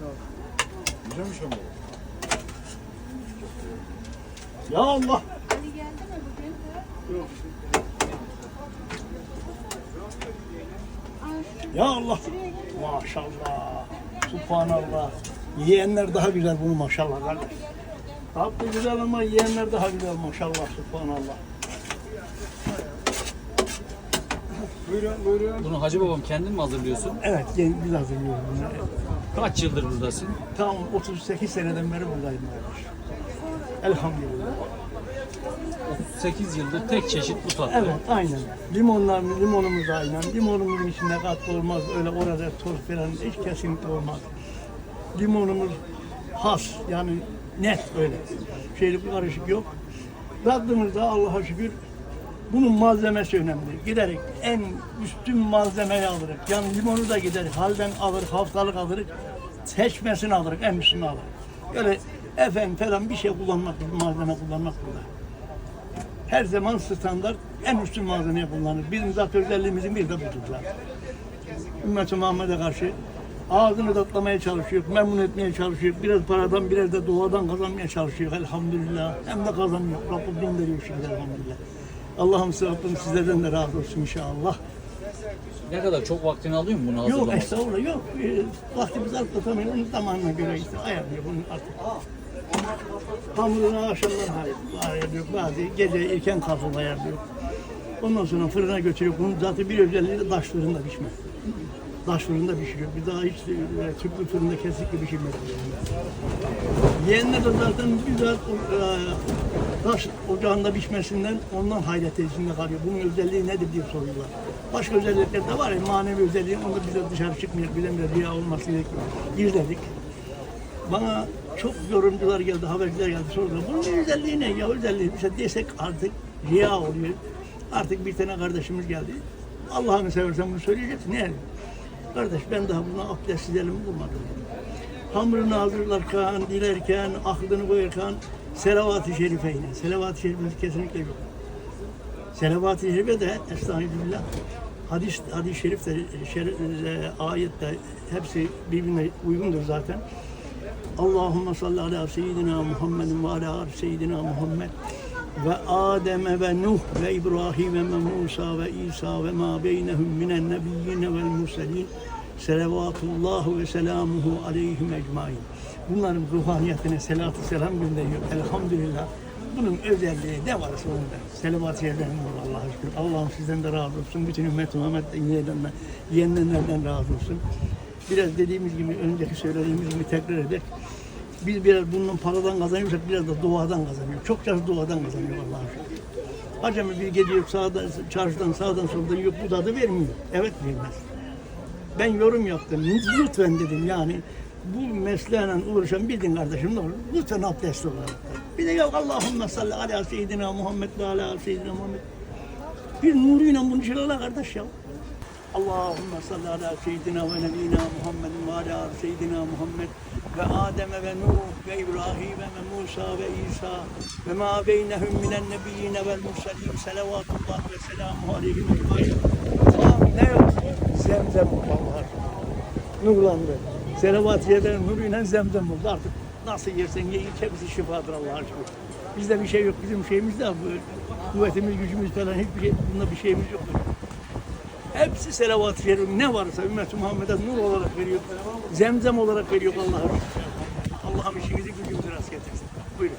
そう。Güzelmiş ama. Ya Allah. Ali geldi mi bugün? Şu Ya Allah. Maşallah. Subhanallah. Yiyenler daha güzel bunu maşallah kardeş. Tatlı güzel ama yiyenler daha güzel maşallah. Subhanallah. Buyurun buyurun. Bunu Hacı babam kendin mi hazırlıyorsun? Evet biz hazırlıyoruz bunu. Kaç yıldır buradasın? Tam 38 seneden beri buradayım kardeş. Elhamdülillah. 8 yıldır tek çeşit bu tatlı. Evet aynen. Limonlar, limonumuz aynen. Limonumuzun içinde katkı olmaz. Öyle orada toz falan hiç kesinlikle olmaz. Limonumuz has yani net öyle. Şeyli karışık yok. Tadımızda Allah'a şükür bunun malzemesi önemli. Giderek en üstün malzemeyi alırız. Yani limonu da giderek halden alır, haftalık alırız. Seçmesini alırız, en üstünü alırız. Öyle efendim falan bir şey kullanmak, malzeme kullanmak burada her zaman standart en üstün malzemeyi kullanır. Bizim zaten özelliğimizin bir de budur zaten. Ümmet-i Muhammed'e karşı ağzını tatlamaya çalışıyor, memnun etmeye çalışıyor. Biraz paradan, biraz da duadan kazanmaya çalışıyor elhamdülillah. Hem de kazanıyor. Rabbim gönderiyor şimdi elhamdülillah. Allah'ım Rabbim sizlerden de razı olsun inşallah. Ne kadar çok vaktini alıyor mu bunu Yok hazırlamak? estağfurullah yok. Ee, vaktimiz atlatamıyor. Onun zamanına göre işte ayarlıyor bunu artık. Hamurunu akşamdan hay- ayarlıyor. Bazı gece erken kalkıp ayarlıyor. Ondan sonra fırına götürüyor. Bunun zaten bir özelliği de taş fırında pişme. Taş fırında pişiriyor. Bir daha hiç e, tüplü fırında kesinlikle pişirmez. Yeğenler de zaten güzel e, taş ocağında pişmesinden ondan hayret içinde kalıyor. Bunun özelliği nedir diye soruyorlar. Başka özellikler de var ya manevi özelliği. Onu bize dışarı çıkmıyor. Bilemiyor. Riya olması gerekiyor. Gizledik. Bana çok yorumcular geldi, haberciler geldi sordular. Bunun özelliği ne ya özelliği? İşte desek artık riya oluyor. Artık bir tane kardeşimiz geldi. Allah'ını seversen bunu söyleyeceksin. Ne? Kardeş ben daha buna abdestsiz elimi bulmadım. Hamurunu hazırlarken, dilerken, aklını koyarken selavat-ı şerifeyne. Selavat-ı şerifimiz kesinlikle yok. Selavat-ı şerife de estağfirullah hadis hadis-i şerif de şerif, e, ayet de hepsi birbirine uygundur zaten. Allahümme salli ala seyyidina Muhammedin ve ala seyyidina Muhammed ve Adem ve Nuh ve İbrahim ve Musa ve İsa ve ma beynehum minen nebiyyine vel murselin selavatullahu ve selamuhu aleyhim ecmain. Bunların ruhaniyetine selatü selam gönderiyor. Elhamdülillah. Bunun özelliği ne varsa onda. Selavat yerden var Allah'a şükür. Allah'ım sizden de razı olsun. Bütün ümmet Muhammed'den, yiyenlerden, yiyenlerden razı olsun. Biraz dediğimiz gibi, önceki söylediğimiz gibi tekrar edek. Biz biraz bundan paradan kazanıyorsak biraz da duadan kazanıyor. Çokça duadan kazanıyor Allah'a şükür. Acemi bir geliyor sağdan, çarşıdan sağdan soldan yok bu tadı vermiyor. Evet vermez. Ben yorum yaptım. Lütfen dedim yani bu mesleğle uğraşan bildin kardeşim ne olur? Lütfen abdestli olalım. Bir de yok Allahümme salli ala seyyidina Muhammed ve ala seyyidina Muhammed. Bir nuruyla bunu şöyle kardeş ya. Allahümme salli ala seyyidina ve nebiyina Muhammedin ve ala seyyidina Muhammed ve Adem ve Nuh ve İbrahim ve Musa ve İsa ve ma beynehum minen nebiyyine vel murselin selavatullah ve selamu aleyhim ecmaîn. Allah'ım ne yok? Zemzem şükür. Nurlandı. Selavat yerden nuruyla zemzem oldu artık. Nasıl yersen ye iç hepsi şifadır Allah'a şükür. Bizde bir şey yok. Bizim şeyimiz de bu. Kuvvetimiz, gücümüz falan hiçbir şey, bunda bir şeyimiz yoktur. Hepsi selavat-ı şerif ne varsa ümmet-i Muhammed'e nur olarak veriyor. Zemzem olarak veriyor Allah'a. Allah'ım işinizi gücünüzü rast getirsin. Buyurun.